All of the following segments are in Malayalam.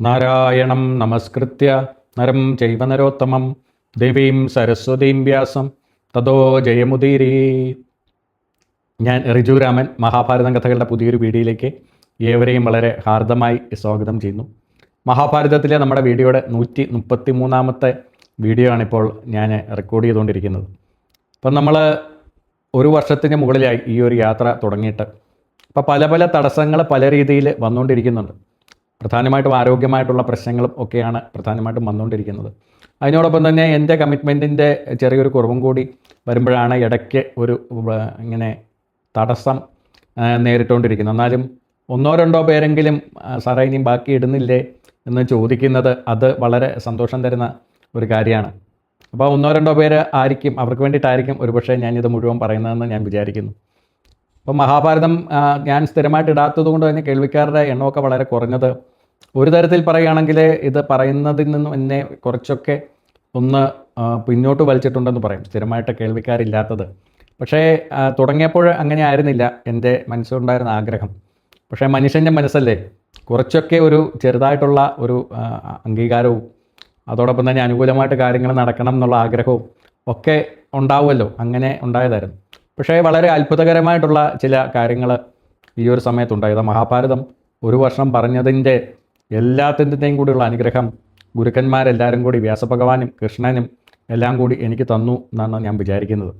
നാരായണം നമസ്കൃത്യ. നരം ചൈവ നരോത്തമം. ദേവീം സരസ്വതീം വ്യാസം. തതോ ജയമുദീരീ. ഞാൻ റിജു രാമൻ മഹാഭാരതം കഥകളുടെ പുതിയൊരു വീഡിയോയിലേക്ക് ഏവരെയും വളരെ ഹാർദമായി സ്വാഗതം ചെയ്യുന്നു. മഹാഭാരതത്തിലെ നമ്മുടെ വീഡിയോയുടെ നൂറ്റി മുപ്പത്തി മൂന്നാമത്തെ വീഡിയോ ആണിപ്പോൾ ഞാൻ റെക്കോർഡ് ചെയ്തുകൊണ്ടിരിക്കുന്നത്. അപ്പം നമ്മൾ ഒരു വർഷത്തിന് മുകളിലായി ഈ ഒരു യാത്ര തുടങ്ങിയിട്ട്. അപ്പോൾ പല പല തടസ്സങ്ങൾ പല രീതിയിൽ വന്നുകൊണ്ടിരിക്കുന്നുണ്ട്. പ്രധാനമായിട്ടും ആരോഗ്യമായിട്ടുള്ള പ്രശ്നങ്ങളും ഒക്കെയാണ് പ്രധാനമായിട്ടും വന്നുകൊണ്ടിരിക്കുന്നത്. അതിനോടൊപ്പം തന്നെ എന്റെ കമ്മിറ്റ്മെന്റിന്റെ ചെറിയൊരു കുറവും കൂടി വരുമ്പോഴാണ് ഇടയ്ക്ക് ഒരു ഇങ്ങനെ തടസ്സം നേരിട്ടുകൊണ്ടിരിക്കുന്നത്. എന്നാലും ഒന്നോ രണ്ടോ പേരെങ്കിലും സാറേ ഇനിയും ബാക്കി ഇടുന്നില്ലേ? എന്ന് ചോദിക്കുന്നത് അത് വളരെ സന്തോഷം തരുന്ന ഒരു കാര്യമാണ്. അപ്പോൾ ഒന്നോ രണ്ടോ പേര് ആയിരിക്കും അവർക്ക് വേണ്ടിയിട്ടായിരിക്കും ഒരുപക്ഷെ ഞാനിത് മുഴുവൻ പറയുന്നതെന്ന് ഞാൻ വിചാരിക്കുന്നു. അപ്പോൾ മഹാഭാരതം ഞാൻ സ്ഥിരമായിട്ട് ഇടാത്തത് കൊണ്ട് തന്നെ കേൾവിക്കാരുടെ എണ്ണമൊക്കെ വളരെ കുറഞ്ഞത്. ഒരു തരത്തിൽ പറയുകയാണെങ്കിൽ ഇത് പറയുന്നതിൽ നിന്നും എന്നെ കുറച്ചൊക്കെ ഒന്ന് പിന്നോട്ട് വലിച്ചിട്ടുണ്ടെന്ന് പറയും. സ്ഥിരമായിട്ട് കേൾവിക്കാരില്ലാത്തത്. പക്ഷേ തുടങ്ങിയപ്പോൾ അങ്ങനെ ആയിരുന്നില്ല എന്റെ മനസ്സിലുണ്ടായിരുന്ന ആഗ്രഹം. പക്ഷേ മനുഷ്യന്റെ മനസ്സല്ലേ? കുറച്ചൊക്കെ ഒരു ചെറുതായിട്ടുള്ള ഒരു അംഗീകാരവും അതോടൊപ്പം തന്നെ അനുകൂലമായിട്ട് കാര്യങ്ങൾ നടക്കണം എന്നുള്ള ആഗ്രഹവും ഒക്കെ ഉണ്ടാവുമല്ലോ. അങ്ങനെ ഉണ്ടായതായിരുന്നു. പക്ഷേ വളരെ അത്ഭുതകരമായിട്ടുള്ള ചില കാര്യങ്ങൾ ഈ ഒരു സമയത്തുണ്ടായത് മഹാഭാരതം ഒരു വർഷം പറഞ്ഞതിന്റെ എല്ലാത്തിന്റെയും കൂടിയുള്ള അനുഗ്രഹം ഗുരുക്കന്മാരെല്ലാവരും കൂടി വ്യാസഭഗവാനും കൃഷ്ണനും എല്ലാം കൂടി എനിക്ക് തന്നു എന്നാണ് ഞാൻ വിചാരിക്കുന്നത്.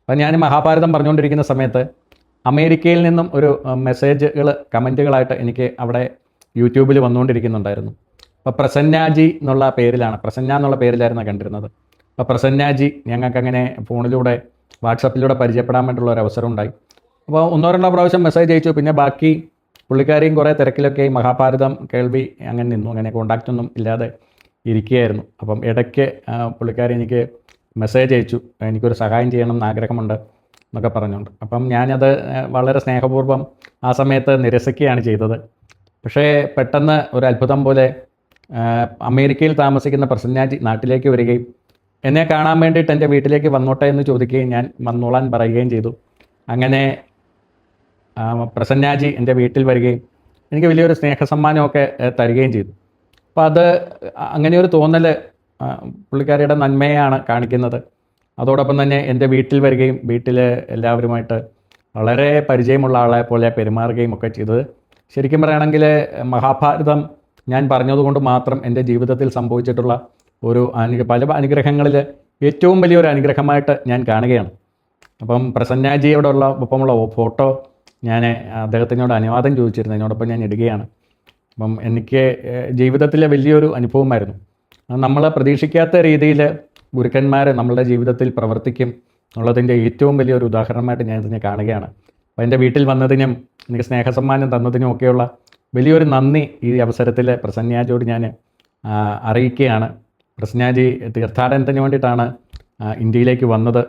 അപ്പം ഞാൻ മഹാഭാരതം പറഞ്ഞുകൊണ്ടിരിക്കുന്ന സമയത്ത് അമേരിക്കയിൽ നിന്നും ഒരു മെസ്സേജുകൾ കമന്റുകളായിട്ട് എനിക്ക് അവിടെ യൂട്യൂബിൽ വന്നുകൊണ്ടിരിക്കുന്നുണ്ടായിരുന്നു. അപ്പോൾ പ്രസന്നാജി എന്നുള്ള പേരിലാണ് പ്രസന്ന എന്നുള്ള പേരിലായിരുന്നു കണ്ടിരുന്നത്. അപ്പോൾ പ്രസന്നാജി ഞങ്ങൾക്കങ്ങനെ ഫോണിലൂടെ വാട്സപ്പിലൂടെ പരിചയപ്പെടാൻ വേണ്ടിയുള്ള ഒരു അവസരം ഉണ്ടായി. അപ്പോൾ ഒന്നോ രണ്ടോ പ്രാവശ്യം മെസ്സേജ് അയച്ചു. പിന്നെ ബാക്കി പുള്ളിക്കാരിയും കുറേ തിരക്കിലൊക്കെ ഈ മഹാഭാരതം കേൾവി അങ്ങനെ നിന്നു. അങ്ങനെ കോണ്ടാക്റ്റ് ഒന്നും ഇല്ലാതെ ഇരിക്കുകയായിരുന്നു. അപ്പം ഇടയ്ക്ക് പുള്ളിക്കാരി എനിക്ക് മെസ്സേജ് അയച്ചു. എനിക്കൊരു സഹായം ചെയ്യണം എന്ന് ആഗ്രഹമുണ്ട് എന്നൊക്കെ പറഞ്ഞുകൊണ്ട്. അപ്പം ഞാനത് വളരെ സ്നേഹപൂർവം ആ സമയത്ത് നിരസിക്കുകയാണ് ചെയ്തത്. പക്ഷേ പെട്ടെന്ന് ഒരു അത്ഭുതം പോലെ അമേരിക്കയിൽ താമസിക്കുന്ന പ്രസന്നാജി നാട്ടിലേക്ക് വരികയും എന്നെ കാണാൻ വേണ്ടിയിട്ട് എന്റെ വീട്ടിലേക്ക് വന്നോട്ടെ എന്ന് ചോദിക്കുകയും ഞാൻ വന്നോളാൻ പറയുകയും ചെയ്തു. അങ്ങനെ പ്രസന്നാജി എന്റെ വീട്ടിൽ വരികയും എനിക്ക് വലിയൊരു സ്നേഹസമ്മാനമൊക്കെ തരികയും ചെയ്തു. അപ്പോൾ അത് അങ്ങനെ ഒരു തോന്നൽ പുള്ളിക്കാരിയുടെ നന്മയാണ് കാണിക്കുന്നത്. അതോടൊപ്പം തന്നെ എന്റെ വീട്ടിൽ വരികയും വീട്ടിൽ എല്ലാവരുമായിട്ട് വളരെ പരിചയമുള്ള ആളെ പോലെ പെരുമാറുകയും ഒക്കെ ചെയ്തത്. ശരിക്കും പറയുകയാണെങ്കിൽ മഹാഭാരതം ഞാൻ പറഞ്ഞതുകൊണ്ട് മാത്രം എന്റെ ജീവിതത്തിൽ സംഭവിച്ചിട്ടുള്ള ഒരു അനു പല അനുഗ്രഹങ്ങളിൽ ഏറ്റവും വലിയൊരു അനുഗ്രഹമായിട്ട് ഞാൻ കാണുകയാണ്. അപ്പം പ്രസന്നാജിയോടുള്ള ഒപ്പമുള്ള ഫോട്ടോ ഞാൻ അദ്ദേഹത്തിനോട് അനുവാദം ചോദിച്ചിരുന്നു. അതിനോടൊപ്പം ഞാൻ ഇടുകയാണ്. അപ്പം എനിക്ക് ജീവിതത്തിലെ വലിയൊരു അനുഭവമായിരുന്നു. നമ്മൾ പ്രതീക്ഷിക്കാത്ത രീതിയിൽ ഗുരുക്കന്മാർ നമ്മളുടെ ജീവിതത്തിൽ പ്രവർത്തിക്കും എന്നുള്ളതിന്റെ ഏറ്റവും വലിയൊരു ഉദാഹരണമായിട്ട് ഞാൻ ഇതിനെ കാണുകയാണ്. അപ്പോൾ എന്റെ വീട്ടിൽ വന്നതിനും എനിക്ക് സ്നേഹസമ്മാനം തന്നതിനും ഒക്കെയുള്ള വലിയൊരു നന്ദി ഈ അവസരത്തിൽ പ്രസന്നയാജോട് ഞാൻ അറിയിക്കുകയാണ്. പ്രസന്നാജി തീർത്ഥാടനത്തിന് വേണ്ടിയിട്ടാണ് ഇന്ത്യയിലേക്ക് വന്നത്.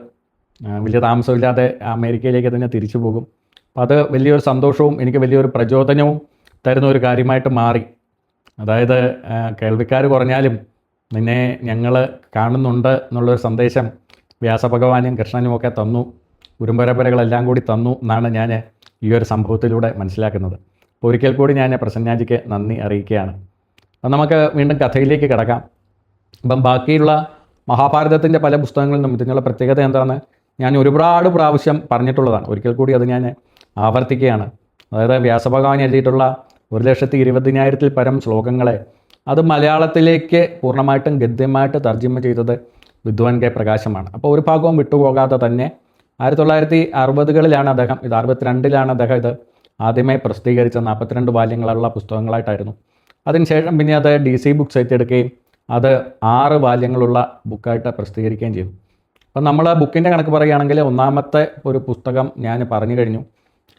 വലിയ താമസമില്ലാതെ അമേരിക്കയിലേക്ക് തന്നെ തിരിച്ചു പോകും. അപ്പോൾ അത് വലിയൊരു സന്തോഷവും എനിക്ക് വലിയൊരു പ്രചോദനവും തരുന്ന ഒരു കാര്യമായിട്ട് മാറി. അതായത് കേൾവിക്കാർ കുറഞ്ഞാലും നിന്നെ ഞങ്ങൾ കാണുന്നുണ്ട് എന്നുള്ളൊരു സന്ദേശം വ്യാസഭഗവാനും കൃഷ്ണനും ഒക്കെ തന്നു. ഗുരുപരമ്പരകളെല്ലാം കൂടി തന്നു എന്നാണ് ഞാൻ ഈ ഒരു സംഭവത്തിലൂടെ മനസ്സിലാക്കുന്നത്. ഒരിക്കൽ കൂടി ഞാൻ പ്രസന്നാജിക്ക് നന്ദി അറിയിക്കുകയാണ്. അപ്പം നമുക്ക് വീണ്ടും കഥയിലേക്ക് കിടക്കാം. അപ്പം ബാക്കിയുള്ള മഹാഭാരതത്തിന്റെ പല പുസ്തകങ്ങളിൽ നിന്നും ഇതിനുള്ള പ്രത്യേകത എന്താണ് ഞാൻ ഒരുപാട് പ്രാവശ്യം പറഞ്ഞിട്ടുള്ളതാണ്. ഒരിക്കൽ കൂടി അത് ഞാൻ ആവർത്തിക്കുകയാണ്. അതായത് വ്യാസഭഗവാൻ എഴുതിയിട്ടുള്ള ഒരു ലക്ഷത്തി ഇരുപതിനായിരത്തിൽ പരം ശ്ലോകങ്ങളെ അത് മലയാളത്തിലേക്ക് പൂർണമായിട്ടും ഗദ്യമായിട്ട് തർജമ ചെയ്തത് വിദ്വാൻ കെ പ്രകാശമാണ്. അപ്പോൾ ഒരു ഭാഗവും വിട്ടുപോകാതെ തന്നെ ആയിരത്തി തൊള്ളായിരത്തി അറുപതുകളിലാണ് അദ്ദേഹം ഇത് അറുപത്തിരണ്ടിലാണ് അദ്ദേഹം ഇത് ആദ്യമായി പ്രസിദ്ധീകരിച്ച നാൽപ്പത്തിരണ്ട് ബാല്യങ്ങളുള്ള പുസ്തകങ്ങളായിട്ടായിരുന്നു. അതിനുശേഷം പിന്നെ അത് ഡി സി ബുക്സ് ഏറ്റെടുക്കുകയും അത് ആറ് ബാല്യങ്ങളുള്ള ബുക്കായിട്ട് പ്രസിദ്ധീകരിക്കുകയും ചെയ്തു. അപ്പം നമ്മൾ ബുക്കിന്റെ കണക്ക് പറയുകയാണെങ്കിൽ ഒന്നാമത്തെ ഒരു പുസ്തകം ഞാൻ പറഞ്ഞു കഴിഞ്ഞു.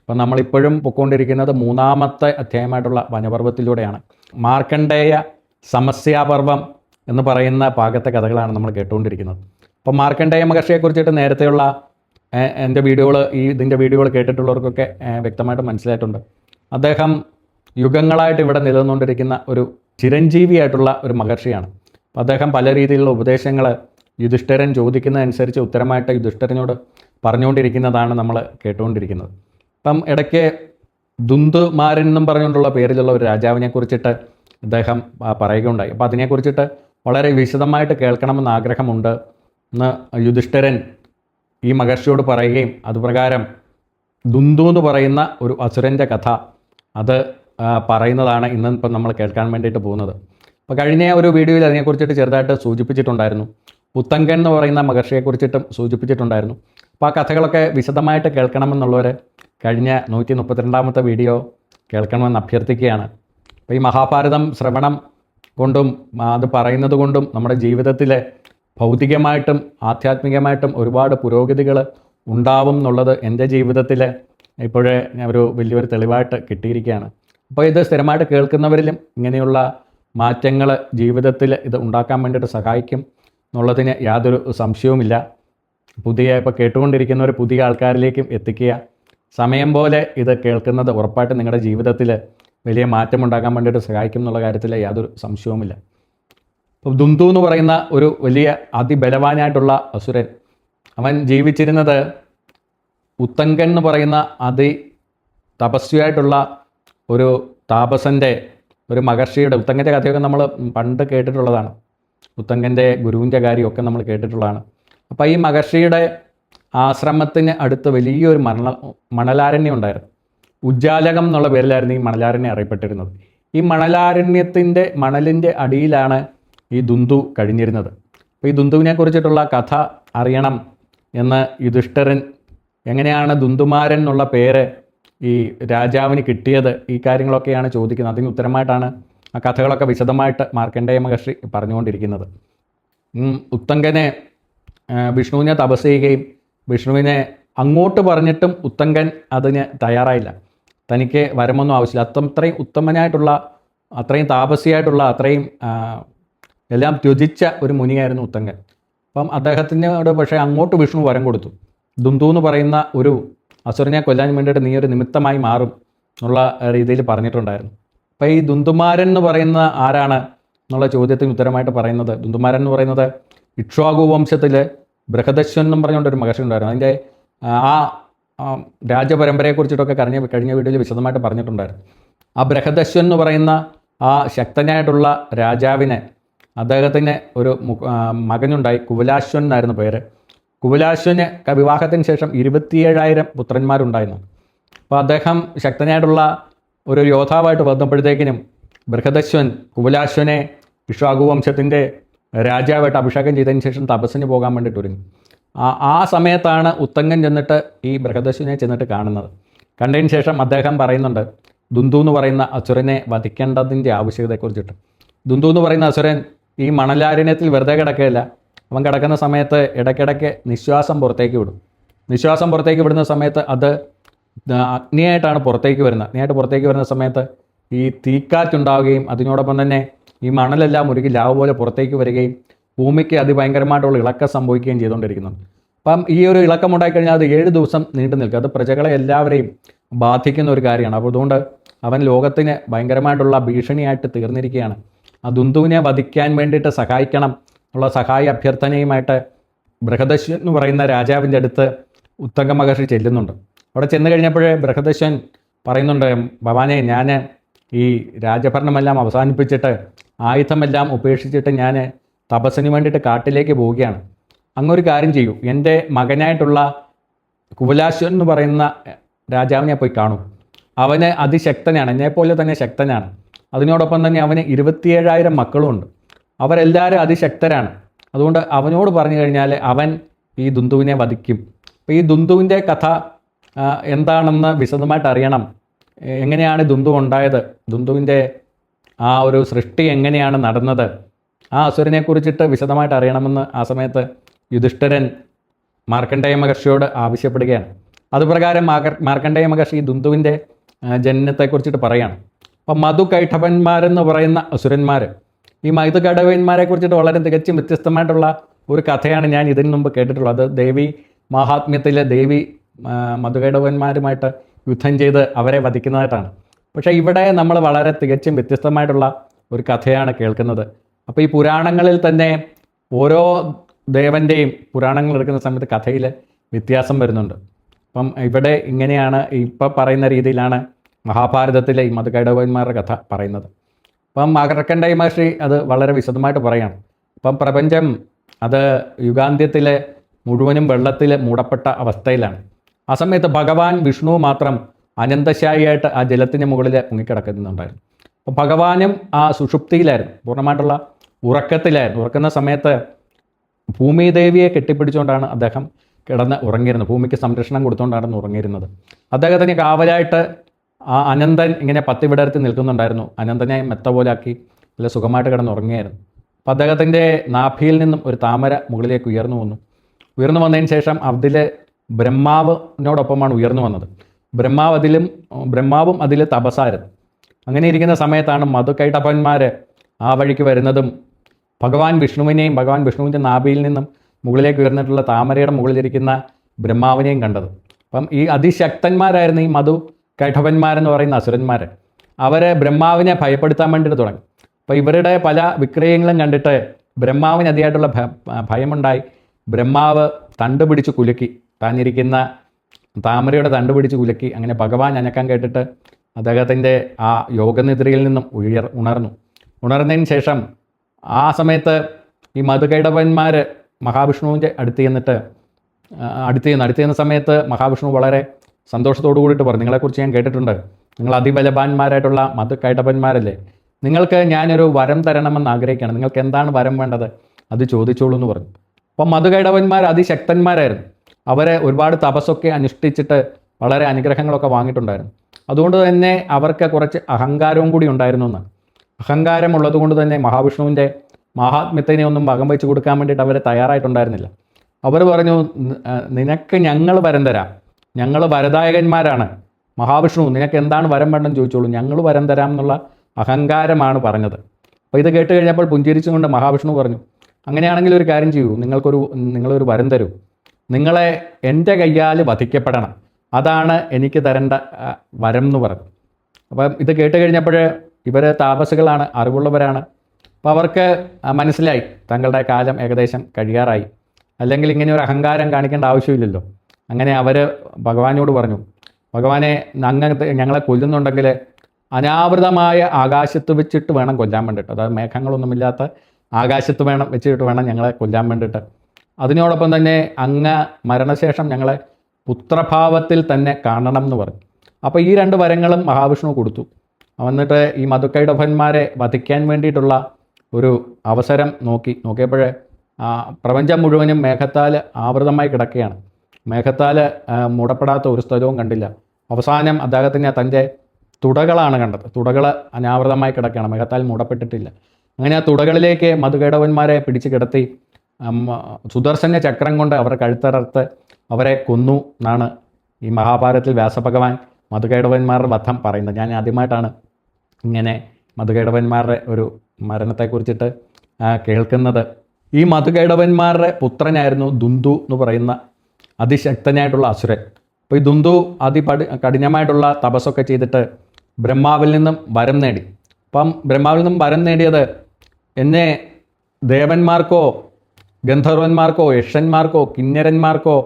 അപ്പം നമ്മളിപ്പോഴും പൊയ്ക്കൊണ്ടിരിക്കുന്നത് മൂന്നാമത്തെ അധ്യായമായിട്ടുള്ള വനപർവത്തിലൂടെയാണ്. മാർക്കണ്ഡേയ സമസ്യാപർവം എന്ന് പറയുന്ന പാകത്തെ കഥകളാണ് നമ്മൾ കേട്ടുകൊണ്ടിരിക്കുന്നത്. അപ്പം മാർക്കണ്ഡേയ മഹർഷിയെക്കുറിച്ചിട്ട് നേരത്തെയുള്ള എന്റെ വീഡിയോകൾ ഈ ഇതിന്റെ വീഡിയോകൾ കേട്ടിട്ടുള്ളവർക്കൊക്കെ വ്യക്തമായിട്ട് മനസ്സിലായിട്ടുണ്ട്. അദ്ദേഹം യുഗങ്ങളായിട്ട് ഇവിടെ നിലനിന്നുകൊണ്ടിരിക്കുന്ന ഒരു ചിരഞ്ജീവിയായിട്ടുള്ള ഒരു മഹർഷിയാണ്. അപ്പോൾ അദ്ദേഹം പല രീതിയിലുള്ള ഉപദേശങ്ങൾ യുധിഷ്ഠിരൻ ചോദിക്കുന്നതനുസരിച്ച് ഉത്തരമായിട്ട് യുധിഷ്ഠിരനോട് പറഞ്ഞുകൊണ്ടിരിക്കുന്നതാണ് നമ്മൾ കേട്ടുകൊണ്ടിരിക്കുന്നത്. അപ്പം ഇടയ്ക്ക് ദുന്തുമാരൻ എന്നും പറഞ്ഞുകൊണ്ടുള്ള പേരിലുള്ള ഒരു രാജാവിനെ കുറിച്ചിട്ട് അദ്ദേഹം പറയുകയുണ്ടായി. അപ്പോൾ അതിനെക്കുറിച്ചിട്ട് വളരെ വിശദമായിട്ട് കേൾക്കണമെന്ന് ആഗ്രഹമുണ്ട് എന്ന് യുധിഷ്ഠിരൻ ഈ മഹർഷിയോട് പറയുകയും അതുപ്രകാരം ദുന്ദു എന്ന് പറയുന്ന ഒരു അസുരന്റെ കഥ അത് പറയുന്നതാണ് ഇന്ന് ഇപ്പം നമ്മൾ കേൾക്കാൻ വേണ്ടിയിട്ട് പോകുന്നത്. അപ്പോൾ കഴിഞ്ഞ ഒരു വീഡിയോയിൽ അതിനെക്കുറിച്ചിട്ട് ചെറുതായിട്ട് സൂചിപ്പിച്ചിട്ടുണ്ടായിരുന്നു. പുത്തങ്കൻ എന്ന് പറയുന്ന മഹർഷിയെക്കുറിച്ചിട്ടും സൂചിപ്പിച്ചിട്ടുണ്ടായിരുന്നു. അപ്പോൾ ആ കഥകളൊക്കെ വിശദമായിട്ട് കേൾക്കണമെന്നുള്ളവർ കഴിഞ്ഞ നൂറ്റി മുപ്പത്തിരണ്ടാമത്തെ വീഡിയോ കേൾക്കണമെന്ന് അഭ്യർത്ഥിക്കുകയാണ്. അപ്പോൾ ഈ മഹാഭാരതം ശ്രവണം കൊണ്ടും അത് പറയുന്നത് കൊണ്ടും നമ്മുടെ ജീവിതത്തിലെ ഭൗതികമായിട്ടും ആധ്യാത്മികമായിട്ടും ഒരുപാട് പുരോഗതികൾ ഉണ്ടാവും എന്നുള്ളത് എന്റെ ജീവിതത്തിൽ ഇപ്പോഴേ ഒരു വലിയൊരു തെളിവായിട്ട് കിട്ടിയിരിക്കുകയാണ്. അപ്പോൾ ഇത് സ്ഥിരമായിട്ട് കേൾക്കുന്നവരിലും ഇങ്ങനെയുള്ള മാറ്റങ്ങൾ ജീവിതത്തിൽ ഇത് ഉണ്ടാക്കാൻ വേണ്ടിയിട്ട് സഹായിക്കും എന്നുള്ളതിന് യാതൊരു സംശയവുമില്ല. പുതിയ ഇപ്പോൾ കേട്ടുകൊണ്ടിരിക്കുന്നവർ പുതിയ ആൾക്കാരിലേക്കും എത്തിക്കുക. സമയം പോലെ ഇത് കേൾക്കുന്നത് ഉറപ്പായിട്ട് നിങ്ങളുടെ ജീവിതത്തിൽ വലിയ മാറ്റം ഉണ്ടാക്കാൻ വേണ്ടിയിട്ട് സഹായിക്കും എന്നുള്ള കാര്യത്തിൽ യാതൊരു സംശയവുമില്ല. ഇപ്പോൾ ദുന്തു എന്ന് പറയുന്ന ഒരു വലിയ അതിബലവാനായിട്ടുള്ള അസുരൻ. അവൻ ജീവിച്ചിരുന്നത് ഉത്തങ്കൻ എന്ന് പറയുന്ന അതി തപസ്വിയായിട്ടുള്ള ഒരു താപസന്റെ ഒരു മഹർഷിയുടെ ഉത്തങ്കന്റെ കഥയൊക്കെ നമ്മൾ പണ്ട് കേട്ടിട്ടുള്ളതാണ്. ഉത്തങ്കന്റെ ഗുരുവിന്റെ കാര്യമൊക്കെ നമ്മൾ കേട്ടിട്ടുള്ളതാണ്. അപ്പോൾ ഈ മഹർഷിയുടെ ആശ്രമത്തിന് അടുത്ത് വലിയൊരു മരണ മണലാരണ്യം ഉണ്ടായിരുന്നു. ഉജ്ജാലകം എന്നുള്ള പേരിലായിരുന്നു ഈ മണലാരണ്യം അറിയപ്പെട്ടിരുന്നത്. ഈ മണലാരണ്യത്തിന്റെ മണലിന്റെ അടിയിലാണ് ഈ ദുന്ദു കഴിഞ്ഞിരുന്നത്. അപ്പോൾ ഈ ദുന്തുവിനെ കുറിച്ചിട്ടുള്ള കഥ അറിയണം എന്ന് യുധിഷ്ഠരൻ എങ്ങനെയാണ് ദുന്ദുമാരൻ എന്നുള്ള പേര് ഈ രാജാവിന് കിട്ടിയത് ഈ കാര്യങ്ങളൊക്കെയാണ് ചോദിക്കുന്നത്. അതിന് ഉത്തരമായിട്ടാണ് ആ കഥകളൊക്കെ വിശദമായിട്ട് മാർക്കണ്ഡേയ മഹർഷി പറഞ്ഞുകൊണ്ടിരിക്കുന്നത്. ഉത്തങ്കനെ വിഷ്ണുവിനെ തപസ് ചെയ്യുകയും വിഷ്ണുവിനെ അങ്ങോട്ട് പറഞ്ഞിട്ടും ഉത്തങ്കൻ അതിന് തയ്യാറായില്ല. തനിക്ക് വരമൊന്നും ആവശ്യമില്ല. അത്ര അത്രയും ഉത്തമനായിട്ടുള്ള അത്രയും താപസിയായിട്ടുള്ള അത്രയും എല്ലാം ത്യജിച്ച ഒരു മുനിയായിരുന്നു ഉത്തങ്കൻ. അപ്പം അദ്ദേഹത്തിനോട് പക്ഷേ അങ്ങോട്ട് വിഷ്ണു വരം കൊടുത്തു. ദുന്തു എന്ന് പറയുന്ന ഒരു അസുരനെ കൊല്ലാൻ വേണ്ടിയിട്ട് നീ ഒരു നിമിത്തമായി മാറും എന്നുള്ള രീതിയിൽ പറഞ്ഞിട്ടുണ്ടായിരുന്നു. അപ്പോൾ ഈ ദുന്തുമാരൻ എന്ന് പറയുന്ന ആരാണ് എന്നുള്ള ചോദ്യത്തിന് ഉത്തരമായിട്ട് പറയുന്നത്? ദുന്തുമാരൻ എന്ന് പറയുന്നത് ഇക്ഷ്വാകു വംശത്തിൽ ബൃഹദശ്വൻ എന്നും പറഞ്ഞുകൊണ്ട് ഒരു മഹർഷി ഉണ്ടായിരുന്നു. അതിന്റെ ആ രാജപരമ്പരയെ കുറിച്ചിട്ടൊക്കെ കഴിഞ്ഞ കഴിഞ്ഞ വീഡിയോയിൽ വിശദമായിട്ട് പറഞ്ഞിട്ടുണ്ടായിരുന്നു. ആ ബൃഹദശ്വൻ എന്ന് പറയുന്ന ആ ശക്തനായിട്ടുള്ള രാജാവിനെ അദ്ദേഹത്തിന് ഒരു മകനുണ്ടായി. കുവലാശ്വൻ എന്നായിരുന്നു പേര്. കുവലാശ്വന് ക- വിവാഹത്തിന് ശേഷം ഇരുപത്തിയേഴായിരം പുത്രന്മാരുണ്ടായിരുന്നു. അപ്പോൾ അദ്ദേഹം ശക്തനായിട്ടുള്ള ഒരു യോദ്ധാവായിട്ട് വന്നപ്പോഴത്തേക്കിനും ബൃഹദശ്വൻ കുബലാശ്വനെ വംശത്തിന്റെ രാജാവായിട്ട് അഭിഷേകം ചെയ്തതിന് ശേഷം തപസ്സിന് പോകാൻ വേണ്ടിയിട്ട് ഒരുങ്ങി. ആ ആ സമയത്താണ് ഉത്തങ്കൻ ചെന്നിട്ട് ഈ ബൃഹദശ്വനെ ചെന്നിട്ട് കാണുന്നത്. കണ്ടതിന് ശേഷം അദ്ദേഹം പറയുന്നുണ്ട് ദുന്തു എന്ന് പറയുന്ന അസുരനെ വധിക്കേണ്ടതിന്റെ ആവശ്യകതയെക്കുറിച്ചിട്ട്. ദുന്തു എന്ന് പറയുന്ന അസുരൻ ഈ മണലാരണ്യത്തിൽ വെറുതെ കിടക്കുകയില്ല അവൻ കിടക്കുന്ന സമയത്ത് ഇടയ്ക്കിടയ്ക്ക് നിശ്വാസം പുറത്തേക്ക് വിടും. നിശ്വാസം പുറത്തേക്ക് വിടുന്ന സമയത്ത് അത് അഗ്നിയായിട്ടാണ് പുറത്തേക്ക് വരുന്നത്. അഗ്നിയായിട്ട് പുറത്തേക്ക് വരുന്ന സമയത്ത് ഈ തീക്കാറ്റുണ്ടാവുകയും അതിനോടൊപ്പം തന്നെ ഈ മണലെല്ലാം ഉരുകി ലാവ് പോലെ പുറത്തേക്ക് വരികയും ഭൂമിക്ക് അതിഭയങ്കരമായിട്ടുള്ള ഇളക്കം സംഭവിക്കുകയും ചെയ്തുകൊണ്ടിരിക്കുന്നുണ്ട് അപ്പം ഈ ഒരു ഇളക്കം ഉണ്ടായിക്കഴിഞ്ഞാൽ അത് ഏഴ് ദിവസം നീണ്ടു നിൽക്കും. അത് പ്രജകളെ എല്ലാവരെയും ബാധിക്കുന്ന ഒരു കാര്യമാണ്. അപ്പോൾ അതുകൊണ്ട് അവൻ ലോകത്തിന് ഭയങ്കരമായിട്ടുള്ള ഭീഷണിയായിട്ട് തീർന്നിരിക്കുകയാണ്. ആ ദുന്തുവിനെ വധിക്കാൻ വേണ്ടിയിട്ട് സഹായിക്കണം ഉള്ള സഹായ അഭ്യർത്ഥനയുമായിട്ട് ബൃഹദശ്വൻ എന്ന് പറയുന്ന രാജാവിന്റെ അടുത്ത് ഉത്തങ്ക മഹർഷി ചെല്ലുന്നുണ്ട്. അവിടെ ചെന്ന് കഴിഞ്ഞപ്പോഴേ ബൃഹദശ്വൻ പറയുന്നുണ്ട് ഭവാനെ ഞാൻ ഈ രാജഭരണമെല്ലാം അവസാനിപ്പിച്ചിട്ട് ആയുധമെല്ലാം ഉപേക്ഷിച്ചിട്ട് ഞാൻ തപസ്സിന് വേണ്ടിയിട്ട് കാട്ടിലേക്ക് പോവുകയാണ്. അങ്ങൊരു കാര്യം ചെയ്യൂ എന്റെ മകനായിട്ടുള്ള കുവലാശ്വൻ എന്ന് പറയുന്ന രാജാവിനെ പോയി കാണൂ. അവന് അതിശക്തനാണ് എന്നെപ്പോലെ തന്നെ ശക്തനാണ്. അതിനോടൊപ്പം തന്നെ അവന് ഇരുപത്തിയേഴായിരം മക്കളുമുണ്ട്. അവരെല്ലാവരും അതിശക്തരാണ്. അതുകൊണ്ട് അവനോട് പറഞ്ഞു കഴിഞ്ഞാൽ അവൻ ഈ ദുന്തുവിനെ വധിക്കും. അപ്പോൾ ഈ ദുന്തുവിന്റെ കഥ എന്താണെന്ന് വിശദമായിട്ട് അറിയണം. എങ്ങനെയാണ് ദുന്തു ഉണ്ടായത്? ദുന്തുവിന്റെ ആ ഒരു സൃഷ്ടി എങ്ങനെയാണ് നടന്നത്? ആ അസുരനെക്കുറിച്ചിട്ട് വിശദമായിട്ട് അറിയണമെന്ന് ആ സമയത്ത് യുധിഷ്ഠിരൻ മാർക്കണ്ഡേയ മഹർഷിയോട് ആവശ്യപ്പെടുകയാണ്. അതുപ്രകാരം മാർക്ക മാർക്കണ്ഡേയ മഹർഷി ഈ ദുന്തുവിന്റെ ജനനത്തെക്കുറിച്ചിട്ട് പറയാണ്. അപ്പം മധു കൈഠവന്മാരെന്ന് പറയുന്ന അസുരന്മാർ ഈ മധു കൈഠവന്മാരെ കുറിച്ചിട്ട് വളരെ തികച്ചും വ്യത്യസ്തമായിട്ടുള്ള ഒരു കഥയാണ് ഞാൻ ഇതിന് മുമ്പ് കേട്ടിട്ടുള്ളത്. അത് ദേവി മഹാത്മ്യത്തിലെ ദേവി മധുകടവന്മാരുമായിട്ട് യുദ്ധം ചെയ്ത് അവരെ വധിക്കുന്നതായിട്ടാണ്. പക്ഷേ ഇവിടെ നമ്മൾ വളരെ തികച്ചും വ്യത്യസ്തമായിട്ടുള്ള ഒരു കഥയാണ് കേൾക്കുന്നത്. അപ്പോൾ ഈ പുരാണങ്ങളിൽ തന്നെ ഓരോ ദേവന്റെയും പുരാണങ്ങൾ എടുക്കുന്ന സമയത്ത് കഥയിൽ വ്യത്യാസം വരുന്നുണ്ട്. അപ്പം ഇവിടെ ഇങ്ങനെയാണ് ഇപ്പം പറയുന്ന രീതിയിലാണ് മഹാഭാരതത്തിലെ ഈ മധുകൈടവന്മാരുടെ കഥ പറയുന്നത്. അപ്പം അകർക്കണ്ടൈ മഹർഷി അത് വളരെ വിശദമായിട്ട് പറയാണ്. ഇപ്പം പ്രപഞ്ചം അത് യുഗാന്ത്യത്തിലെ മുഴുവനും വെള്ളത്തിൽ മൂടപ്പെട്ട അവസ്ഥയിലാണ്. ആ സമയത്ത് ഭഗവാൻ വിഷ്ണു മാത്രം അനന്തശായിയായിട്ട് ആ ജലത്തിന് മുകളിൽ മുങ്ങിക്കിടക്കുന്നുണ്ടായിരുന്നു. അപ്പോൾ ഭഗവാനും ആ സുഷുപ്തിയിലായിരുന്നു. പൂർണമായിട്ടുള്ള ഉറക്കത്തിലായിരുന്നു. ഉറക്കുന്ന സമയത്ത് ഭൂമിദേവിയെ കെട്ടിപ്പിടിച്ചുകൊണ്ടാണ് അദ്ദേഹം കിടന്ന് ഉറങ്ങിയിരുന്നത്. ഭൂമിക്ക് സംരക്ഷണം കൊടുത്തുകൊണ്ടാണ് ഉറങ്ങിയിരുന്നത്. അദ്ദേഹത്തിന് കാവലായിട്ട് ആ അനന്തൻ ഇങ്ങനെ പത്തി നിൽക്കുന്നുണ്ടായിരുന്നു. അനന്തനെ മെത്ത പോലാക്കി നല്ല സുഖമായിട്ട് കിടന്നുറങ്ങുകയായിരുന്നു. അപ്പം അദ്ദേഹത്തിന്റെ നാഭിയിൽ നിന്നും ഒരു താമര മുകളിലേക്ക് ഉയർന്നു വന്നു. ഉയർന്നു വന്നതിന് ശേഷം അബ്ദിൽ ബ്രഹ്മാവിനോടൊപ്പമാണ് ഉയർന്നു വന്നത്. ബ്രഹ്മാവ് അതിലും ബ്രഹ്മാവും അതിൽ തപസായിരുന്നു അങ്ങനെ ഇരിക്കുന്ന സമയത്താണ് മധുക്കൈട്ടപ്പന്മാർ ആ വഴിക്ക് വരുന്നതും ഭഗവാൻ വിഷ്ണുവിനെയും ഭഗവാൻ വിഷ്ണുവിന്റെ നാഭിയിൽ നിന്നും മുകളിലേക്ക് ഉയർന്നിട്ടുള്ള താമരയുടെ മുകളിലിരിക്കുന്ന ബ്രഹ്മാവിനെയും കണ്ടത്. അപ്പം ഈ അതിശക്തന്മാരായിരുന്നു ഈ മധു കൈഠവന്മാരെന്ന് പറയുന്ന അസുരന്മാർ അവരെ ബ്രഹ്മാവിനെ ഭയപ്പെടുത്താൻ വേണ്ടിയിട്ട് തുടങ്ങി. അപ്പോൾ ഇവരുടെ പല വിക്രയങ്ങളും കണ്ടിട്ട് ബ്രഹ്മാവിന് അതിയായിട്ടുള്ള ഭയമുണ്ടായി. ബ്രഹ്മാവ് തണ്ട് പിടിച്ച് കുലുക്കി. താനിരിക്കുന്ന താമരയുടെ തണ്ട് പിടിച്ച് കുലുക്കി. അങ്ങനെ ഭഗവാൻ അനക്കം കേട്ടിട്ട് അദ്ദേഹത്തിന്റെ ആ യോഗനിദ്രയിൽ നിന്നും ഉയർ ഉണർന്നു. ഉണർന്നതിന് ശേഷം ആ സമയത്ത് ഈ മധുകൈടവന്മാർ മഹാവിഷ്ണുവിന്റെ അടുത്ത് ചെന്നിട്ട് അടുത്ത് ചെന്ന് അടുത്ത് ചെന്ന സമയത്ത് മഹാവിഷ്ണു വളരെ സന്തോഷത്തോടു കൂടിയിട്ട് പറഞ്ഞു നിങ്ങളെക്കുറിച്ച് ഞാൻ കേട്ടിട്ടുണ്ട്. നിങ്ങൾ അതിബലവാന്മാരായിട്ടുള്ള മധുകൈടവന്മാരല്ലേ നിങ്ങൾക്ക് ഞാനൊരു വരം തരണമെന്ന് ആഗ്രഹിക്കണം നിങ്ങൾക്ക് എന്താണ് വരം വേണ്ടത്? അത് ചോദിച്ചോളൂ എന്ന് പറഞ്ഞു. അപ്പം മധുകൈടവന്മാർ അതിശക്തന്മാരായിരുന്നു. അവരെ ഒരുപാട് തപസ്സൊക്കെ അനുഷ്ഠിച്ചിട്ട് വളരെ അനുഗ്രഹങ്ങളൊക്കെ വാങ്ങിയിട്ടുണ്ടായിരുന്നു. അതുകൊണ്ട് തന്നെ അവർക്ക് കുറച്ച് അഹങ്കാരവും കൂടി ഉണ്ടായിരുന്നു എന്ന്. അഹങ്കാരമുള്ളത് കൊണ്ട് തന്നെ മഹാവിഷ്ണുവിന്റെ മഹാത്മ്യത്തിനെ ഒന്നും വകം വെച്ച് കൊടുക്കാൻ വേണ്ടിയിട്ട് അവർ തയ്യാറായിട്ടുണ്ടായിരുന്നില്ല. അവർ പറഞ്ഞു നിനക്ക് ഞങ്ങൾ വരം തരാം. ഞങ്ങൾ വരദായകന്മാരാണ്. മഹാവിഷ്ണു നിനക്ക് എന്താണ് വരം വേണ്ടെന്ന് ചോദിച്ചോളൂ. ഞങ്ങൾ വരം തരാം എന്നുള്ള അഹങ്കാരമാണ് പറഞ്ഞത്. അപ്പോൾ ഇത് കേട്ട് കഴിഞ്ഞപ്പോൾ പുഞ്ചിരിച്ചുകൊണ്ട് മഹാവിഷ്ണു പറഞ്ഞു അങ്ങനെയാണെങ്കിൽ ഒരു കാര്യം ചെയ്യൂ. നിങ്ങൾക്കൊരു നിങ്ങളൊരു വരം തരൂ. നിങ്ങളെ എന്റെ കയ്യാൽ വധിക്കപ്പെടണം. അതാണ് എനിക്ക് തരേണ്ട വരം എന്ന് പറഞ്ഞു അപ്പം ഇത് കേട്ട് കഴിഞ്ഞപ്പോൾ ഇവർ താപസുകളാണ് അറിവുള്ളവരാണ്. അപ്പോൾ അവർക്ക് മനസ്സിലായി. തങ്ങളുടെ കാലം ഏകദേശം കഴിയാറായി. അല്ലെങ്കിൽ ഇങ്ങനെ ഒരു അഹങ്കാരം കാണിക്കേണ്ട ആവശ്യമില്ലല്ലോ. അങ്ങനെ അവർ ഭഗവാനോട് പറഞ്ഞു ഭഗവാനെ അങ്ങനത്തെ ഞങ്ങളെ കൊല്ലുന്നുണ്ടെങ്കിൽ അനാവൃതമായ ആകാശത്ത് വെച്ചിട്ട് വേണം കൊല്ലാൻ വേണ്ടിയിട്ട് അതായത് മേഘങ്ങളൊന്നുമില്ലാത്ത ആകാശത്ത് വേണം വെച്ചിട്ട് വേണം ഞങ്ങളെ കൊല്ലാൻ വേണ്ടിയിട്ട് അതിനോടൊപ്പം തന്നെ അങ്ങ് മരണശേഷം ഞങ്ങളെ പുത്രഭാവത്തിൽ തന്നെ കാണണം എന്ന് പറഞ്ഞു. അപ്പോൾ ഈ രണ്ട് വരങ്ങളും മഹാവിഷ്ണു കൊടുത്തു. എന്നിട്ട് ഈ മധുക്കൈടഭന്മാരെ വധിക്കാൻ വേണ്ടിയിട്ടുള്ള ഒരു അവസരം നോക്കി. നോക്കിയപ്പോൾ പ്രപഞ്ചം മുഴുവനും മേഘത്താൽ ആവൃതമായി കിടക്കുകയാണ്. മേഘത്താൽ മുടപ്പെടാത്ത ഒരു സ്ഥലവും കണ്ടില്ല. അവസാനം അദ്ദേഹത്തിന് തന്റെ തുടകളാണ് കണ്ടത്. തുടകൾ അനാവൃതമായി കിടക്കുകയാണ്. മേഘത്താൽ മുടപ്പെട്ടിട്ടില്ല. അങ്ങനെ ആ തുടകളിലേക്ക് മധുകേടവന്മാരെ പിടിച്ച് കിടത്തി സുദർശന ചക്രം കൊണ്ട് അവരെ കഴുത്തറത്ത് അവരെ കൊന്നു എന്നാണ് ഈ മഹാഭാരതത്തിൽ വ്യാസഭഗവാൻ മധുകേടവന്മാരുടെ വധം പറയുന്നത്. ഞാൻ ആദ്യമായിട്ടാണ് ഇങ്ങനെ മധുകേടവന്മാരുടെ ഒരു മരണത്തെക്കുറിച്ചിട്ട് കേൾക്കുന്നത്. ഈ മധുകേടവന്മാരുടെ പുത്രനായിരുന്നു ദുന്ദു എന്ന് പറയുന്ന അതിശക്തനായിട്ടുള്ള അസുരൻ. അപ്പോൾ ഈ ദുന്ദു അതിപടി കഠിനമായിട്ടുള്ള തപസ്സൊക്കെ ചെയ്തിട്ട് ബ്രഹ്മാവിൽ നിന്നും വരം നേടി. അപ്പം ബ്രഹ്മാവിൽ നിന്നും വരം നേടിയത് എന്നെ ദേവന്മാർക്കോ ഗന്ധർവന്മാർക്കോ യക്ഷന്മാർക്കോ കിന്നരന്മാർക്കോ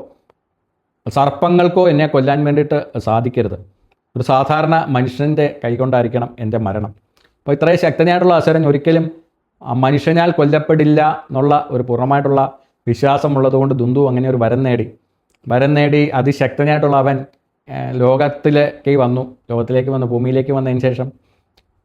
സർപ്പങ്ങൾക്കോ എന്നെ കൊല്ലാൻ വേണ്ടിയിട്ട് സാധിക്കരുത്. ഒരു സാധാരണ മനുഷ്യന്റെ കൈകൊണ്ടായിരിക്കണം എന്റെ മരണം. അപ്പോൾ ഇത്രയും ശക്തനായിട്ടുള്ള അസുരൻ ഒരിക്കലും മനുഷ്യനാൽ കൊല്ലപ്പെടില്ല എന്നുള്ള ഒരു പൂർണമായിട്ടുള്ള വിശ്വാസമുള്ളതുകൊണ്ട് ദുന്ദു അങ്ങനെ ഒരു വരം നേടി. വരം നേടി അതിശക്തനായിട്ടുള്ള അവൻ ലോകത്തിലേക്ക് വന്നു. ലോകത്തിലേക്ക് വന്നു ഭൂമിയിലേക്ക് വന്നതിന് ശേഷം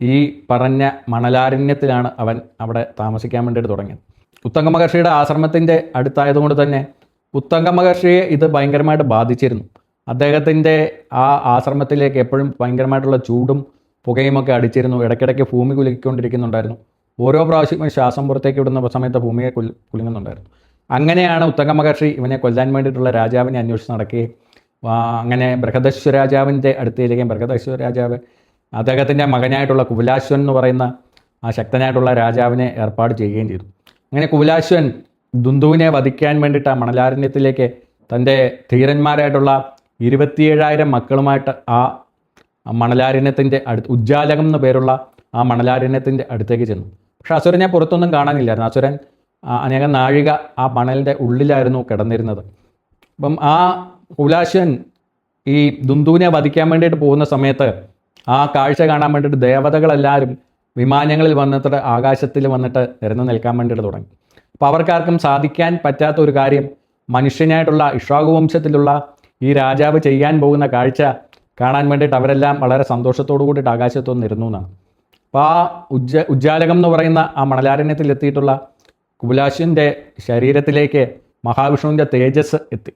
ഈ പറഞ്ഞ മണലാരണ്യത്തിലാണ് അവൻ അവിടെ താമസിക്കാൻ വേണ്ടിയിട്ട് തുടങ്ങിയത്. ഉത്തങ്ക മഹർഷിയുടെ ആശ്രമത്തിന്റെ അടുത്തായതുകൊണ്ട് തന്നെ ഉത്തങ്ക മഹർഷിയെ ഇത് ഭയങ്കരമായിട്ട് ബാധിച്ചിരുന്നു. അദ്ദേഹത്തിന്റെ ആ ആശ്രമത്തിലേക്ക് എപ്പോഴും ഭയങ്കരമായിട്ടുള്ള ചൂടും പുകയുമൊക്കെ അടിച്ചിരുന്നു. ഇടയ്ക്കിടയ്ക്ക് ഭൂമി കുലുക്കിക്കൊണ്ടിരിക്കുന്നുണ്ടായിരുന്നു. ഓരോ പ്രാവശ്യവും ശ്വാസം പുറത്തേക്ക് വിടുന്ന സമയത്ത് ഭൂമിയെ കുലുങ്ങുന്നുണ്ടായിരുന്നു. അങ്ങനെയാണ് ഉത്തങ്ക മഹർഷി ഇവനെ കൊല്ലാൻ വേണ്ടിയിട്ടുള്ള രാജാവിനെ അന്വേഷിച്ച് നടക്കുകയും അങ്ങനെ ബൃഹദശ്വ രാജാവിന്റെ അടുത്തേക്കും ബൃഹദശ്വ രാജാവ് അദ്ദേഹത്തിന്റെ മകനായിട്ടുള്ള കുലാശ്വൻ എന്ന് പറയുന്ന ആ ശക്തനായിട്ടുള്ള രാജാവിനെ ഏർപ്പാട് ചെയ്യുകയും ചെയ്തു. അങ്ങനെ കുലാശ്വൻ ദുന്ദുവിനെ വധിക്കാൻ വേണ്ടിയിട്ട് ആ മണലാരണ്യത്തിലേക്ക് തന്റെ ധീരന്മാരായിട്ടുള്ള ഇരുപത്തിയേഴായിരം മക്കളുമായിട്ട് ആ മണലാരണ്യത്തിന്റെ അടുത്ത് ഉജ്ജാലകം എന്ന പേരുള്ള ആ മണലാരണ്യത്തിന്റെ അടുത്തേക്ക് ചെന്നു. പക്ഷേ അസുരനെ പുറത്തൊന്നും കാണാനില്ലായിരുന്നു. അസുരൻ അനേകം നാഴിക ആ മണലിന്റെ ഉള്ളിലായിരുന്നു കിടന്നിരുന്നത്. അപ്പം ആ കുലാശൻ ഈ ദുന്ദുവിനെ വധിക്കാൻ വേണ്ടിയിട്ട് പോകുന്ന സമയത്ത് ആ കാഴ്ച കാണാൻ വേണ്ടിയിട്ട് ദേവതകളെല്ലാവരും വിമാനങ്ങളിൽ വന്നിട്ട് ആകാശത്തിൽ വന്നിട്ട് നിരന്ന് നിൽക്കാൻ വേണ്ടിയിട്ട് തുടങ്ങി. അപ്പോൾ അവർക്കാർക്കും സാധിക്കാൻ പറ്റാത്ത ഒരു കാര്യം മനുഷ്യനായിട്ടുള്ള ഇഷ്വാകു വംശത്തിലുള്ള ഈ രാജാവ് ചെയ്യാൻ പോകുന്ന കാഴ്ച കാണാൻ വേണ്ടിയിട്ട് അവരെല്ലാം വളരെ സന്തോഷത്തോടു കൂടിയിട്ട് ആകാശത്തു ഇരുന്നു എന്നാണ്. അപ്പോൾ ആ ഉജ്ജ ഉജ്ജാലകം എന്ന് പറയുന്ന ആ മണലാരണ്യത്തിൽ എത്തിയിട്ടുള്ള കുബുലാശിന്റെ ശരീരത്തിലേക്ക് മഹാവിഷ്ണുവിന്റെ തേജസ് എത്തി.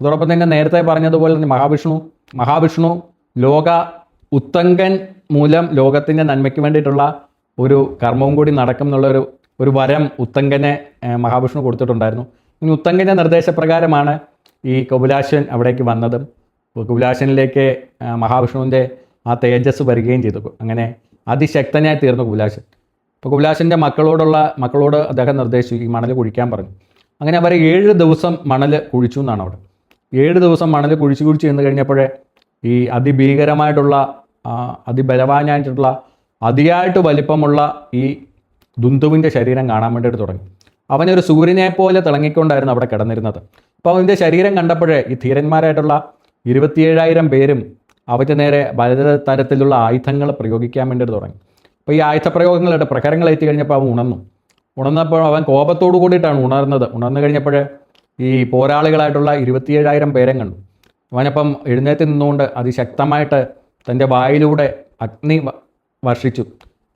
അതോടൊപ്പം തന്നെ നേരത്തെ പറഞ്ഞതുപോലെ തന്നെ മഹാവിഷ്ണു മഹാവിഷ്ണു ലോക ഉത്തങ്കൻ മൂലം ലോകത്തിന്റെ നന്മയ്ക്ക് വേണ്ടിയിട്ടുള്ള ഒരു കർമ്മവും കൂടി നടക്കും എന്നുള്ളൊരു ഒരു വരം ഉത്തങ്കനെ മഹാവിഷ്ണു കൊടുത്തിട്ടുണ്ടായിരുന്നു. ഇനി ഉത്തങ്കന്റെ നിർദ്ദേശപ്രകാരമാണ് ഈ കപിലാശൻ അവിടേക്ക് വന്നതും. കപുലാശനിലേക്ക് മഹാവിഷ്ണുവിന്റെ ആ തേജസ് വരികയും ചെയ്തു. അങ്ങനെ അതിശക്തനായി തീർന്നു കുബുലാശൻ. അപ്പോൾ കുബുലാശന്റെ മക്കളോടുള്ള മക്കളോട് അദ്ദേഹം നിർദ്ദേശിച്ചു മണൽ കുഴിക്കാൻ പറഞ്ഞു. അങ്ങനെ അവർ ഏഴ് ദിവസം മണൽ കുഴിച്ചു എന്നാണ് അവിടെ. ഏഴ് ദിവസം മണൽ കുഴിച്ച് കുഴിച്ച് ചെന്ന് കഴിഞ്ഞപ്പോഴേ ഈ അതിഭീകരമായിട്ടുള്ള അതിബലവാനായിട്ടുള്ള അതിയായിട്ട് വലിപ്പമുള്ള ഈ ദുന്ദുവിന്റെ ശരീരം കാണാൻ വേണ്ടിയിട്ട് തുടങ്ങി. അവനൊരു സൂര്യനെ പോലെ തിളങ്ങിക്കൊണ്ടായിരുന്നു അവിടെ കിടന്നിരുന്നത്. അപ്പോൾ അവന്റെ ശരീരം കണ്ടപ്പോഴേ ഈ ധീരന്മാരായിട്ടുള്ള ഇരുപത്തിയേഴായിരം പേരും അവന്റെ നേരെ പല തരത്തിലുള്ള ആയുധങ്ങൾ പ്രയോഗിക്കാൻ വേണ്ടിയിട്ട് തുടങ്ങി. അപ്പോൾ ഈ ആയുധപ്രയോഗങ്ങളുടെ പ്രഹരങ്ങൾ എത്തി കഴിഞ്ഞപ്പോൾ അവൻ ഉണർന്നു. ഉണർന്നപ്പോൾ അവൻ കോപത്തോടു കൂടിയിട്ടാണ് ഉണർന്നത്. ഉണർന്നു കഴിഞ്ഞപ്പോൾ ഈ പോരാളികളായിട്ടുള്ള ഇരുപത്തിയേഴായിരം പേരെ കണ്ടു. അവനപ്പം എഴുന്നേറ്റ് നിന്നുകൊണ്ട് അതിശക്തമായിട്ട് തന്റെ വായിലൂടെ അഗ്നി വർഷിച്ചു.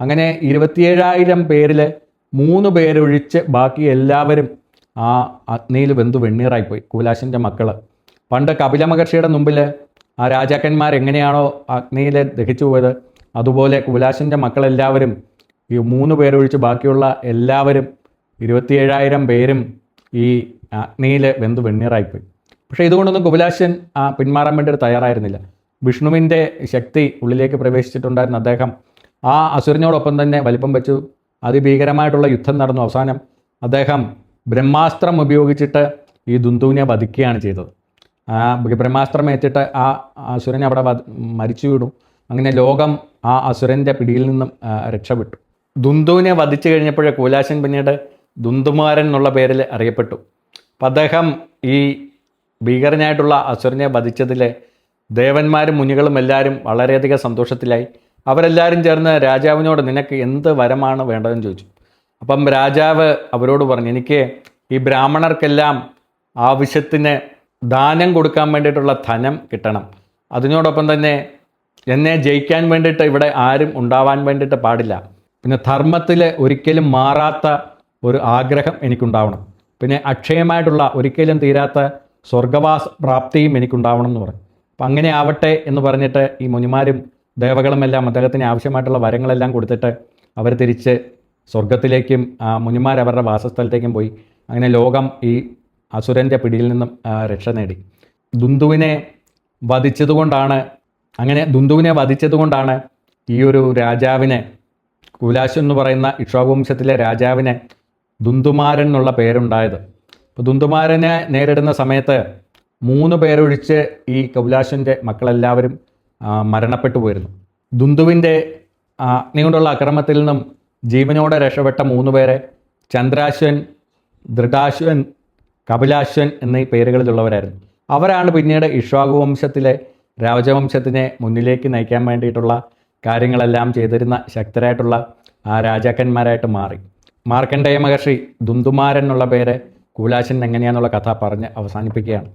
അങ്ങനെ ഇരുപത്തിയേഴായിരം പേരിൽ മൂന്ന് പേരൊഴിച്ച് ബാക്കി എല്ലാവരും ആ അഗ്നിയിൽ വെന്തു വെണ്ണീറായിപ്പോയി കുലാശിന്റെ മക്കൾ പണ്ട് കപില മഹർഷിയുടെ മുമ്പിൽ ആ രാജാക്കന്മാർ എങ്ങനെയാണോ അഗ്നിയിൽ ദഹിച്ചു പോയത് അതുപോലെ കുബലാശന്റെ മക്കളെല്ലാവരും ഈ മൂന്ന് പേരൊഴിച്ച് ബാക്കിയുള്ള എല്ലാവരും ഇരുപത്തിയേഴായിരം പേരും ഈ അഗ്നിയിൽ വെന്ത് വെണ്ണീറായിപ്പോയി. പക്ഷേ ഇതുകൊണ്ടൊന്നും കുബലാശൻ പിന്മാറാൻ വേണ്ടി തയ്യാറായിരുന്നില്ല. വിഷ്ണുവിന്റെ ശക്തി ഉള്ളിലേക്ക് പ്രവേശിച്ചിട്ടുണ്ടായിരുന്ന അദ്ദേഹം ആ അസുരനോടൊപ്പം തന്നെ വലിപ്പം വെച്ചു. അതിഭീകരമായിട്ടുള്ള യുദ്ധം നടന്നു. അവസാനം അദ്ദേഹം ബ്രഹ്മാസ്ത്രം ഉപയോഗിച്ചിട്ട് ഈ ദുന്ദുവിനെ വധിക്കുകയാണ് ചെയ്തത്. ആ ബ്രഹ്മാസ്ത്രം ഏറ്റിട്ട് ആ അസുരനെ അവിടെ മരിച്ചു വിടും അങ്ങനെ ലോകം ആ അസുരന്റെ പിടിയിൽ നിന്നും രക്ഷപ്പെട്ടു. ദുന്ദുവിനെ വധിച്ചു കഴിഞ്ഞപ്പോഴേ കൂലാശൻ പിന്നീട് ദുന്ദുമാരൻ എന്നുള്ള പേരിൽ അറിയപ്പെട്ടു. അപ്പം അദ്ദേഹം ഈ ഭീകരനായിട്ടുള്ള അസുരനെ വധിച്ചതിൽ ദേവന്മാരും മുനികളും എല്ലാവരും വളരെയധികം സന്തോഷത്തിലായി. അവരെല്ലാവരും ചേർന്ന് രാജാവിനോട് നിനക്ക് എന്ത് വരമാണ് വേണ്ടതെന്ന് ചോദിച്ചു. അപ്പം രാജാവ് അവരോട് പറഞ്ഞു എനിക്ക് ഈ ബ്രാഹ്മണർക്കെല്ലാം ആവശ്യത്തിന് ദാനം കൊടുക്കാൻ വേണ്ടിയിട്ടുള്ള ധനം കിട്ടണം. അതിനോടൊപ്പം തന്നെ എന്നെ ജയിക്കാൻ വേണ്ടിയിട്ട് ഇവിടെ ആരും ഉണ്ടാവാൻ വേണ്ടിയിട്ട് പാടില്ല. പിന്നെ ധർമ്മത്തിൽ ഒരിക്കലും മാറാത്ത ഒരു ആഗ്രഹം എനിക്കുണ്ടാവണം. പിന്നെ അക്ഷയമായിട്ടുള്ള ഒരിക്കലും തീരാത്ത സ്വർഗവാസ പ്രാപ്തിയും എനിക്കുണ്ടാവണം എന്ന് പറഞ്ഞു അപ്പം അങ്ങനെ ആവട്ടെ എന്ന് പറഞ്ഞിട്ട് ഈ മുനിമാരും ദേവകളുമെല്ലാം അദ്ദേഹത്തിന് ആവശ്യമായിട്ടുള്ള വരങ്ങളെല്ലാം കൊടുത്തിട്ട് അവർ തിരിച്ച് സ്വർഗത്തിലേക്കും മുനിമാർ അവരുടെ വാസസ്ഥലത്തേക്കും പോയി. അങ്ങനെ ലോകം ഈ അസുരന്റെ പിടിയിൽ നിന്നും രക്ഷ നേടി. ദുന്ദുവിനെ വധിച്ചതുകൊണ്ടാണ് അങ്ങനെ ദുന്ദുവിനെ വധിച്ചതുകൊണ്ടാണ് ഈ ഒരു രാജാവിനെ കുലാശ് എന്ന് പറയുന്ന ഇക്ഷോവംശത്തിലെ രാജാവിനെ ദുന്ദുമാരൻ എന്നുള്ള പേരുണ്ടായത്. അപ്പോൾ ദുന്ദുമാരനെ നേരിടുന്ന സമയത്ത് മൂന്ന് പേരൊഴിച്ച് ഈ കൗലാശന്റെ മക്കളെല്ലാവരും മരണപ്പെട്ടു പോയിരുന്നു. ദുന്ദുവിന്റെ അഗ്നികൊണ്ടുള്ള അഗ്നി കൊണ്ടുള്ള അക്രമത്തിൽ നിന്നും ജീവനോടെ രക്ഷപ്പെട്ട മൂന്ന് പേരെ ചന്ദ്രാശ്വൻ ദൃഢാശ്വൻ കപിലാശ്വൻ എന്നീ പേരുകളിലുള്ളവരായിരുന്നു. അവരാണ് പിന്നീട് ഇഷ്വാഗു വംശത്തിലെ രാജവംശത്തിനെ മുന്നിലേക്ക് നയിക്കാൻ വേണ്ടിയിട്ടുള്ള കാര്യങ്ങളെല്ലാം ചെയ്തിരുന്ന ശക്തരായിട്ടുള്ള ആ രാജാക്കന്മാരായിട്ട് മാറി. മാർക്കണ്ഡേയ മഹർഷി ദുന്ദുമാരൻ എന്നുള്ള പേര് കുലാശൻ എങ്ങനെയാന്നുള്ള കഥ പറഞ്ഞ് അവസാനിപ്പിക്കുകയാണ്.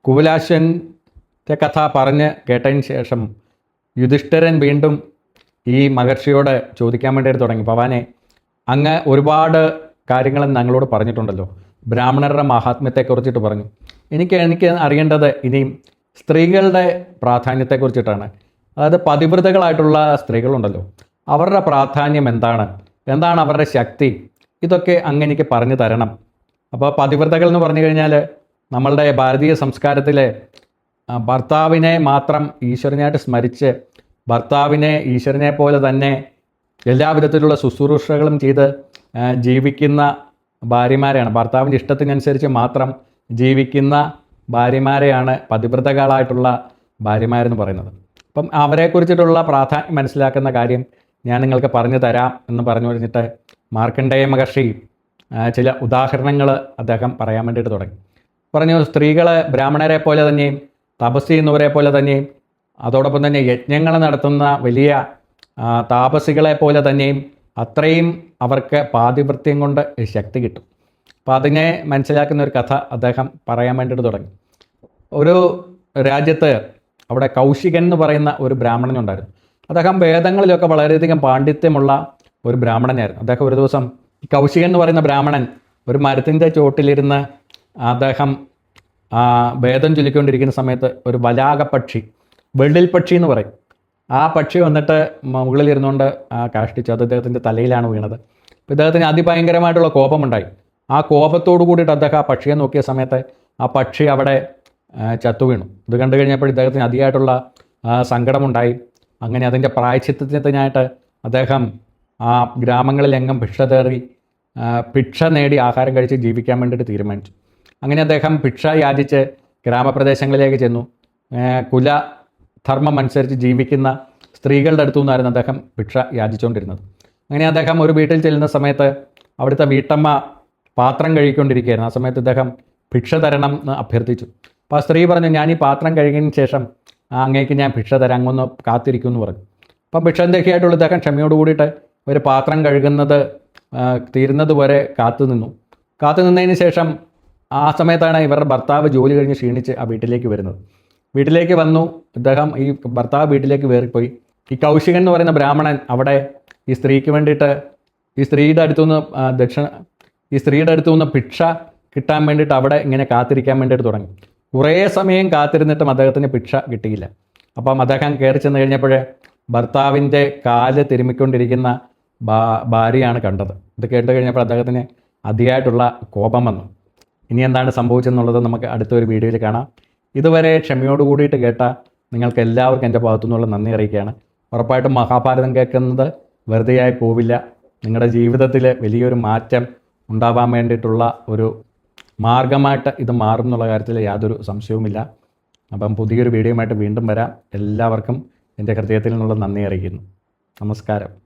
കുലാശന്റെ കഥ പറഞ്ഞ് കേട്ടതിന് ശേഷം യുധിഷ്ഠിരൻ വീണ്ടും ഈ മഹർഷിയോട് ചോദിക്കാൻ വേണ്ടിയിട്ട് തുടങ്ങി. ഭവാനെ അങ്ങ് ഒരുപാട് കാര്യങ്ങൾ ഞങ്ങളോട് പറഞ്ഞിട്ടുണ്ടല്ലോ. ബ്രാഹ്മണരുടെ മഹാത്മ്യത്തെക്കുറിച്ചിട്ട് പറഞ്ഞു. എനിക്ക് എനിക്ക് അറിയേണ്ടത് ഇനിയും സ്ത്രീകളുടെ പ്രാധാന്യത്തെക്കുറിച്ചിട്ടാണ്. അതായത് പതിവ്രതകളായിട്ടുള്ള സ്ത്രീകളുണ്ടല്ലോ. അവരുടെ പ്രാധാന്യം എന്താണ്? എന്താണ് അവരുടെ ശക്തി? ഇതൊക്കെ അങ്ങ് എനിക്ക് പറഞ്ഞു തരണം. അപ്പോൾ പതിവ്രതകൾ എന്ന് പറഞ്ഞു കഴിഞ്ഞാൽ നമ്മളുടെ ഭാരതീയ സംസ്കാരത്തിലെ ഭർത്താവിനെ മാത്രം ഈശ്വരനായിട്ട് സ്മരിച്ച് ഭർത്താവിനെ ഈശ്വരനെ പോലെ തന്നെ എല്ലാവിധത്തിലുള്ള ശുശ്രൂഷകളും ചെയ്ത് ജീവിക്കുന്ന ഭാര്യമാരെയാണ്. ഭർത്താവിന്റെ ഇഷ്ടത്തിനനുസരിച്ച് മാത്രം ജീവിക്കുന്ന ഭാര്യമാരെയാണ് പതിവ്രതകളായിട്ടുള്ള ഭാര്യമാരെന്ന് പറയുന്നത്. അപ്പം അവരെക്കുറിച്ചിട്ടുള്ള പ്രാധാന്യം മനസ്സിലാക്കുന്ന കാര്യം ഞാൻ നിങ്ങൾക്ക് പറഞ്ഞു തരാം എന്ന് പറഞ്ഞു കഴിഞ്ഞിട്ട് മാർക്കണ്ഡേയ മഹർഷി ചില ഉദാഹരണങ്ങൾ അദ്ദേഹം പറയാൻ വേണ്ടിയിട്ട് തുടങ്ങി. പറഞ്ഞു സ്ത്രീകൾ ബ്രാഹ്മണരെ പോലെ തന്നെയും തപസ് ചെയ്യുന്നവരെ പോലെ തന്നെയും അതോടൊപ്പം തന്നെ യജ്ഞങ്ങൾ നടത്തുന്ന വലിയ താപസികളെ പോലെ തന്നെയും അത്രയും അവർക്ക് പാതിവൃത്യം കൊണ്ട് ശക്തി കിട്ടും. അപ്പോൾ അതിനെ മനസ്സിലാക്കുന്ന ഒരു കഥ അദ്ദേഹം പറയാൻ വേണ്ടിയിട്ട് തുടങ്ങി. ഒരു രാജ്യത്ത് അവിടെ കൗശികൻ എന്ന് പറയുന്ന ഒരു ബ്രാഹ്മണനുണ്ടായിരുന്നു അദ്ദേഹം വേദങ്ങളിലൊക്കെ വളരെയധികം പാണ്ഡിത്യമുള്ള ഒരു ബ്രാഹ്മണനായിരുന്നു. അദ്ദേഹം ഒരു ദിവസം കൗശികൻ എന്ന് പറയുന്ന ബ്രാഹ്മണൻ ഒരു മരത്തിന്റെ ചോട്ടിലിരുന്ന് അദ്ദേഹം വേദം ചൊല്ലിക്കൊണ്ടിരിക്കുന്ന സമയത്ത് ഒരു വലാക പക്ഷി വെള്ളിൽ പക്ഷി എന്ന് പറയും. ആ പക്ഷി വന്നിട്ട് ആ, കാഷ്ടിച്ചു. അത് അദ്ദേഹത്തിന്റെ തലയിലാണ് വീണത്. ഇദ്ദേഹത്തിന് അതിഭയങ്കരമായിട്ടുള്ള കോപമുണ്ടായി. ആ കോപത്തോടു കൂടിയിട്ട് അദ്ദേഹം ആ പക്ഷിയെ നോക്കിയ സമയത്ത് ആ പക്ഷി അവിടെ ചത്തു വീണു. ഇത് കണ്ടു കഴിഞ്ഞപ്പോൾ ഇദ്ദേഹത്തിന് അതിയായിട്ടുള്ള സങ്കടമുണ്ടായി. അങ്ങനെ അതിന്റെ പ്രായച്ചിത്തത്തിനായിട്ട് അദ്ദേഹം ആ ഗ്രാമങ്ങളിലെങ്ങും ഭിക്ഷ തേറി ഭിക്ഷ നേടി ആഹാരം കഴിച്ച് ജീവിക്കാൻ വേണ്ടിയിട്ട് തീരുമാനിച്ചു. അങ്ങനെ അദ്ദേഹം ഭിക്ഷ യാചിച്ച് ഗ്രാമപ്രദേശങ്ങളിലേക്ക് ചെന്നു. കുല ധർമ്മം അനുസരിച്ച് ജീവിക്കുന്ന സ്ത്രീകളുടെ അടുത്തു നിന്നായിരുന്നു അദ്ദേഹം ഭിക്ഷ യാചിച്ചുകൊണ്ടിരുന്നത്. അങ്ങനെ അദ്ദേഹം ഒരു വീട്ടിൽ ചെല്ലുന്ന സമയത്ത് അവിടുത്തെ വീട്ടമ്മ പാത്രം കഴുകിക്കൊണ്ടിരിക്കുകയായിരുന്നു. ആ സമയത്ത് ഇദ്ദേഹം ഭിക്ഷ തരണം എന്ന് അഭ്യർത്ഥിച്ചു. അപ്പോൾ ആ സ്ത്രീ പറഞ്ഞു ഞാൻ ഈ പാത്രം കഴുകിയതിന് ശേഷം അങ്ങേക്ക് ഞാൻ ഭിക്ഷ തരാം അങ്ങൊന്ന് കാത്തിരിക്കും എന്ന് പറഞ്ഞു. അപ്പം ഭിക്ഷന്തയ്ക്കായിട്ടുള്ള ഇദ്ദേഹം ക്ഷമയോട് കൂടിയിട്ട് ഒരു പാത്രം കഴുകുന്നത് തീരുന്നത് വരെ കാത്തു നിന്നു. കാത്തു നിന്നതിന് ശേഷം ആ സമയത്താണ് ഇവരുടെ ഭർത്താവ് ജോലി കഴിഞ്ഞ് ക്ഷീണിച്ച് ആ വീട്ടിലേക്ക് വരുന്നത്. വീട്ടിലേക്ക് വന്നു. ഇദ്ദേഹം ഈ ഭർത്താവ് വീട്ടിലേക്ക് കയറിപ്പോയി. ഈ കൗശികൻ എന്ന് പറയുന്ന ബ്രാഹ്മണൻ അവിടെ ഈ സ്ത്രീക്ക് വേണ്ടിയിട്ട് ഈ സ്ത്രീയുടെ അടുത്തുനിന്ന് ദക്ഷിണ ഈ സ്ത്രീയുടെ അടുത്തുനിന്ന് ഭിക്ഷ കിട്ടാൻ വേണ്ടിയിട്ട് അവിടെ ഇങ്ങനെ കാത്തിരിക്കാൻ വേണ്ടിയിട്ട് തുടങ്ങി. കുറേ സമയം കാത്തിരുന്നിട്ടും അദ്ദേഹത്തിന് ഭിക്ഷ കിട്ടിയില്ല. അപ്പം അദ്ദേഹം കയറി ചെന്ന് കഴിഞ്ഞപ്പോഴേ ഭർത്താവിന്റെ കാൽ തിരുമിക്കൊണ്ടിരിക്കുന്ന ഭാര്യയാണ് കണ്ടത്. ഇത് കേട്ട് കഴിഞ്ഞപ്പോൾ അദ്ദേഹത്തിന് അതിയായിട്ടുള്ള കോപം വന്നു. ഇനി എന്താണ് സംഭവിച്ചെന്നുള്ളത് നമുക്ക് അടുത്തൊരു വീഡിയോയിൽ കാണാം. ഇതുവരെ ക്ഷമയോട് കൂടിയിട്ട് കേട്ട നിങ്ങൾക്ക് എല്ലാവർക്കും എന്റെ ഭാഗത്തു നിന്നുള്ള നന്ദി അറിയിക്കുകയാണ്. ഉറപ്പായിട്ടും മഹാഭാരതം കേൾക്കുന്നത് വെറുതെയായി പോവില്ല. നിങ്ങളുടെ ജീവിതത്തിൽ വലിയൊരു മാറ്റം ഉണ്ടാവാൻ വേണ്ടിയിട്ടുള്ള ഒരു മാർഗമായിട്ട് ഇത് മാറും എന്നുള്ള കാര്യത്തിൽ യാതൊരു സംശയവുമില്ല. അപ്പം പുതിയൊരു വീഡിയോയുമായിട്ട് വീണ്ടും വരാം. എല്ലാവർക്കും എന്റെ ഹൃദയത്തിൽ നിന്നുള്ള നന്ദി അറിയിക്കുന്നു. നമസ്കാരം.